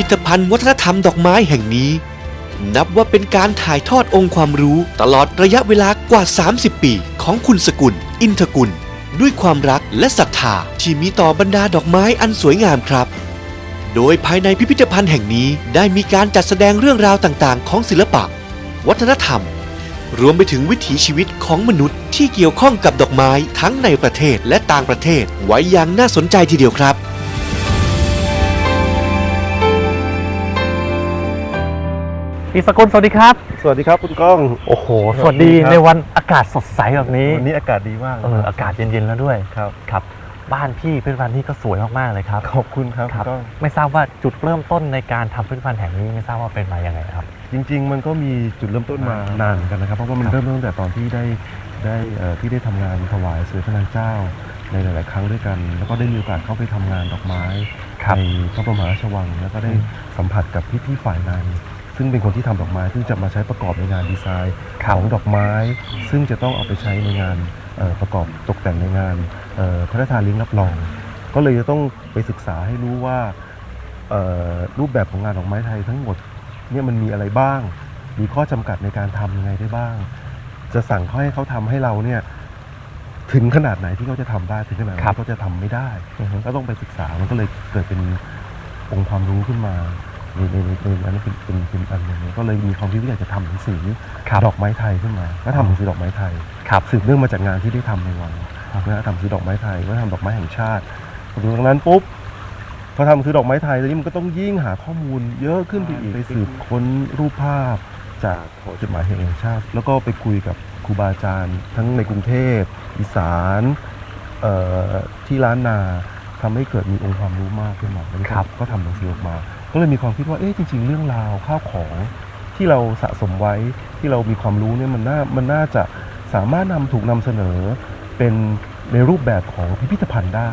พิธภัณฑ์วัฒนธรรมดอกไม้แห่งนี้ นับว่าเป็นการถ่ายทอดองค์ความรู้ตลอดระยะเวลากว่า 30 ปี ของคุณสกุล อินทกุล ด้วยความรักและศรัทธาที่มีต่อบรรดาดอกไม้อันสวยงามครับ โดยภายในพิพิธภัณฑ์แห่งนี้ได้มีการจัดแสดงเรื่องราวต่างๆ ของศิลปะ วัฒนธรรม รวมไปถึงวิถีชีวิตของมนุษย์ที่เกี่ยวข้องกับดอกไม้ทั้งในประเทศและต่างประเทศไว้อย่างน่าสนใจทีเดียวครับ พี่สกุลสวัสดีครับ สวัสดีครับคุณก้อง โอ้โหสสวัวัสสดีดีครับ ในวันอากาศสดใสแบบนี้วันนี้อากาศดีมากเอออากาศเย็นๆแล้วด้วยครับ ครับ บ้านพี่พิพิธภัณฑ์ที่ก็สวยมากๆเลยครับขอบคุณครับครับณก้องไม่ทราบว่าจุดเริ่มต้นในการทำพิพิธภัณฑ์แห่งนี้ไม่ทราบว่าเป็นมาอย่างไงครับ จริง ๆ มันก็มีจุดเริ่มต้นมานานเหมือนกันนะครับ เพราะว่ามันครับ เริ่มต้นตั้งแต่ตอนที่ได้ได้เอ่อที่ได้ทำงานถวายสมเด็จพระนางเจ้า ในหลาย ๆ ครั้งด้วยกัน แล้วก็ได้มีโอกาสเข้าไปทำงานดอกไม้ครับในพระบรมราชวัง แล้วก็ได้สัมผัสกับพี่ ๆ ฝ่ายใน ซึ่งเป็นคนที่ทำดอกไม้ ซึ่งจะมาใช้ประกอบในงานดีไซน์ของดอกไม้ ซึ่งจะต้องเอาไปใช้ในงานเอ่อประกอบตกแต่งในงานเอ่อพระราชทานเลิ้งรับรอง ก็เลยจะต้องไปศึกษาให้รู้ว่าเอ่อรูปแบบของงานดอกไม้ไทยทั้งหมดเนี่ยมันมีอะไรบ้าง มีข้อจำกัดในการทำยังไงได้บ้าง จะสั่งเขาให้เขาทำให้เราเนี่ยถึงขนาดไหนที่เขาจะทำได้ถึงขนาดไหนครับที่เขาจะทำไม่ได้อือฮึก็ต้องไปศึกษามันก็เลยเกิดเป็นองค์ความรู้ขึ้นมา ในในในในนั้นเป็นเป็นเป็นอันหนึ่งก็เลยมีความคิดว่าอยากจะทำหนังสือครับ ดอกไม้ไทยขึ้นมา ก็ทำหนังสือดอกไม้ไทย ครับ สืบเนื่องมาจากงานที่ได้ทำในวังครับนะทำซื้อดอกไม้ไทยก็ทำดอกไม้แห่งชาติพอถึงตรงนั้นปุ๊บพอทำซื้อดอกไม้ไทยตอนนี้มันก็ต้องยิ่งหาข้อมูลเยอะขึ้นไปอีกไปสืบค้นรูปภาพจากหอจดหมายแห่งชาติ แล้วก็ไปคุยกับครูบาอาจารย์ ทั้งในกรุงเทพอีสานเอ่อที่ล้านนาทำให้เกิดมีองค์ความรู้มากขึ้นมาแล้วก็ครับ ก็ทำหนังสือออกมา ก็เลยมีความคิดว่าเอ๊ะจริง ๆ เรื่องราวข้าวของที่เราสะสมไว้ที่เรามีความรู้เนี่ยมันน่ามันน่าจะสามารถนำถูกนำเสนอเป็นในรูปแบบของพิพิธภัณฑ์ได้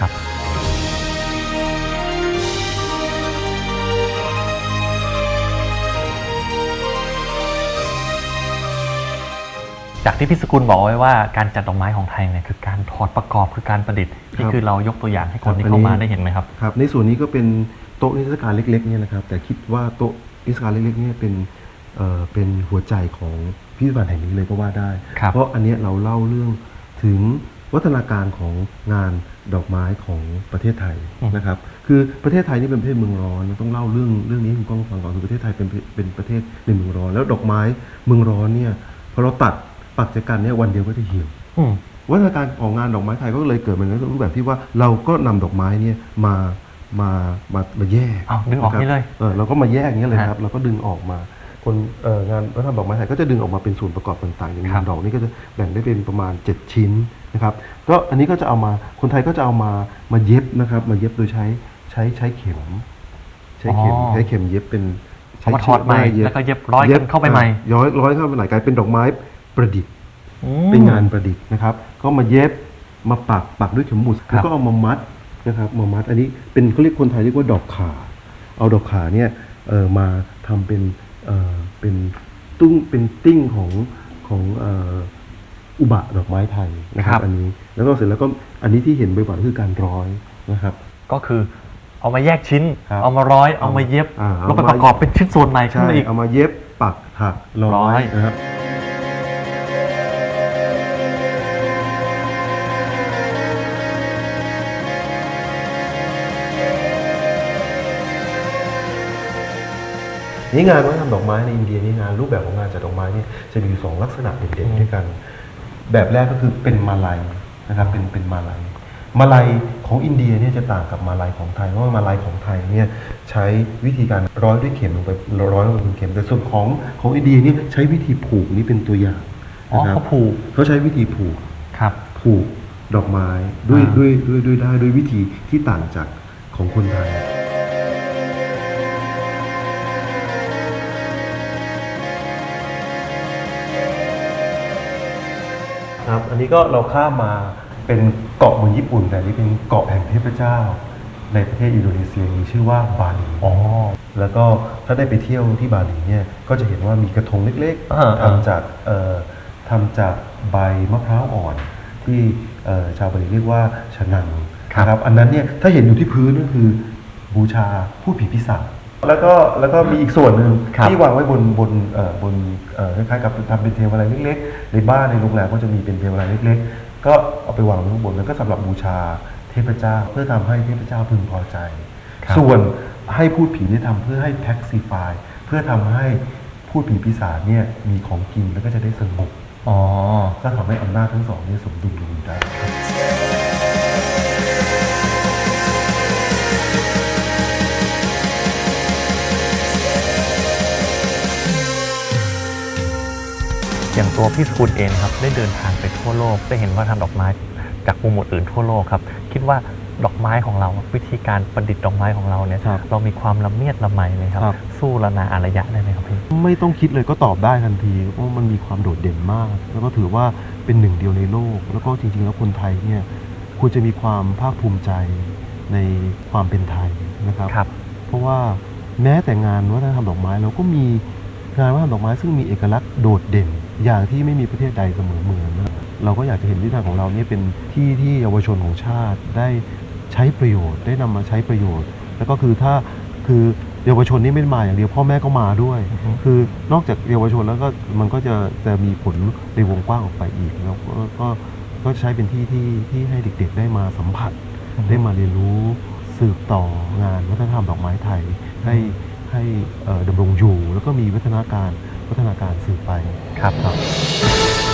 ครับจากที่พี่สกุลบอกไว้ว่าการจัดดอกไม้ของไทยเนี่ยคือการถอดประกอบคือการประดิษฐ์นี่คือเรายกตัวอย่างให้คนที่เข้ามาได้เห็นไหมครับครับ ในส่วนนี้ก็เป็น โต๊ะนิทรรศการเล็กๆเนี่ยนะครับ แต่คิดว่าโต๊ะนิทรรศการเล็กๆเนี่ยเป็นเอ่อเป็นหัวใจของพิพิธภัณฑ์แห่งนี้เลยก็ว่าได้ ครับ เพราะอันเนี้ยเราเล่าเรื่องถึงวัฒนาการของงานดอกไม้ของประเทศไทยอืมนะครับ คือประเทศไทยนี่เป็นประเทศเมืองร้อนต้องเล่าเรื่องเรื่องนี้ให้คุณก้องฟังก่อนคือประเทศไทยเป็นเป็นประเทศในเมืองร้อน แล้วดอกไม้เมืองร้อนเนี่ยพอเราตัดปักจากกันเนี่ยวันเดียวก็จะเหี่ยว อืม วัฒนาการของงานดอกไม้ไทยก็เลยเกิดมาในรูปแบบที่ว่าเราก็นำดอกไม้เนี่ยมา มามามาแยกเอาดึงออกะครับนี่เลย เออเราก็มาแยกอย่างนี้ยเลยฮะครับเราก็ดึงออกมา คนเอ่องานวัฒนธรรมดอกไม้ไทยก็จะดึงออกมาเป็นส่วนประกอบต่างๆอย่างครังาบนดอกนี่ก็จะแบ่งได้เป็นประมาณ 7 ชิ้นนะครับก็อันนี้ก็จะเอามาคนไทยก็จะเอามามาเย็บนะครับ มาเย็บโดยใช้ใช้ใช้เข็ม ใช้เข็มใช้เข็มเย็บเป็นเอามาถอดใหม่เชืกแล้วก็เย็บร้อยกันเข้าไปใหม่อะร้อยร้อยเข้าไปใหม่กลายเป็นดอกไม้ประดิษฐ์อืมเป็นงานประดิษฐ์นะครับ ก็มาเย็บมาปักปักด้วยเข็มหมุดครับแล้วก็เอามามัด นะครับมามัดอันนี้เป็นเขาเรียกคนไทยเรียกว่าดอกขา เอาดอกขาเนี่ยเออมาทำเป็นเออเป็นตุ้งเป็นติ้งของของเอ่ออุบะดอกไม้ไทยนะคครัรับบอันนี้แล้วก็เสร็จแล้วก็อันนี้ที่เห็นบ่อยๆก็คือการร้อยนะครับ ก็คือเอามาแยกชิ้นครับเอามาร้อย เอามาเย็บอ่าแล้วไปเอามาประกอบเป็นชิ้นส่วนใหม่ขึ้นใช่มาอีก เอามาเย็บปักถักร้ร้ออยยนะครับ นี่งานวัฒนธรรมดอกไม้ในอินเดียนี่งานรูปแบบของงานจัดดอกไม้นี่จะมีอยู่สองลักษณะเด่นๆด้วยกัน แบบแรกก็คือเป็นมาลัยนะครับเป็นเป็นมาลัยมาลัยของอินเดียเนี่ยจะต่างกับมาลัยของไทยเพราะว่ามาลัยของไทยเนี่ยใช้วิธีการร้อยด้วยเข็มลงไปร้อยลงไปบนเข็มแต่ส่วนของของอินเดียนี่ใช้วิธีผูกนี่เป็นตัวอย่างอ๋อนะครับเขาผูกเขาใช้วิธีผูกครับผูกดอกไม้ด้วยอ่าด้วยด้วยด้วยได้ด้วยวิธีที่ต่างจากของคนไทย ครับ อันนี้ก็เราข้ามมาเป็นเกาะเมืองญี่ปุ่น แต่อันนี้เป็นเกาะแห่งเทพเจ้า ในประเทศอินโดนีเซียมีชื่อว่าบาหลีอ๋อแล้วก็ถ้าได้ไปเที่ยวที่บาหลีเนี่ยก็จะเห็นว่ามีกระทงเล็กอ่าๆทำจากเอ่อทำจากใบมะพร้าวอ่อน ที่เอ่อชาวบาหลีเรียกว่าชะนังครับนะครับ อันนั้นเนี่ยถ้าเห็นอยู่ที่พื้นก็คือบูชาผู้ผีปีศาจ แล้วก็แล้วก็มีอีกส่วนหนึ่งครับที่วางไว้บนบนเอ่อบนเอ่อคล้ายๆกับทำเป็นเทวอะไรเล็กๆในบ้านในโรงแรมก็จะมีเป็นเทวอะไรเล็ก ๆ ก็เอาไปวางไว้ข้างบนแล้วก็สำหรับบูชาเทพเจ้าเพื่อทำให้เทพเจ้าพึงพอใจ ครับ ส่วนให้พูดผีนี่ทำเพื่อให้แท็กซีฟายเพื่อทำให้พูดผีปีศาจเนี่ยมีของกินแล้วก็จะได้สงบ อ๋อ ก็ทำให้อำนาจทั้งสองเนี่ยสมดุลกันอยู่ได้ อย่างตัวพี่สกุลเองนะครับได้เดินทางไปทั่วโลก ได้เห็นว่าทำดอกไม้จากมุมอื่นทั่วโลกครับ คิดว่าดอกไม้ของเราวิธีการประดิษฐ์ดอกไม้ของเราเนี่ยครับเรามีความละเมียดละไมไหมครับครับ สู้ระนาอารยะได้ไหมครับพี่ไม่ต้องคิดเลยก็ตอบได้ทันทีเพราะมันมีความโดดเด่นมาก แล้วก็ถือว่าเป็นหนึ่งเดียวในโลก แล้วก็จริงๆแล้วคนไทยเนี่ยควรจะมีความภาคภูมิใจในความเป็นไทยนะครับครับเพราะว่าแม้แต่งานวัฒนธรรมดอกไม้เราก็มีงานวัฒนธรรมดอกไม้ซึ่งมีเอกลักษณ์โดดเด่น อย่างที่ไม่มีประเทศใดเสมอเหมือนนะเราก็อยากจะเห็นวิถีของเราเนี่ยเป็นที่ที่เยาวชนของชาติได้ใช้ประโยชน์ ได้นำมาใช้ประโยชน์ แล้วก็คือถ้าคือเยาวชนนี่ไม่มาอย่างเดียวพ่อแม่ก็มาด้วย คือนอกจากเยาวชนแล้วก็มันก็จะจะมีผลในวงกว้างออกไปอีกแล้วก็ก็ก็ใช้เป็นที่ที่ที่ให้เด็กๆได้มาสัมผัส ได้มาเรียนรู้สืบต่องานวัฒนธรรมดอกไม้ไทย ให้ให้ดำรงอยู่แล้วก็มีวัฒนาการ พัฒนาการสืบไปครับครับ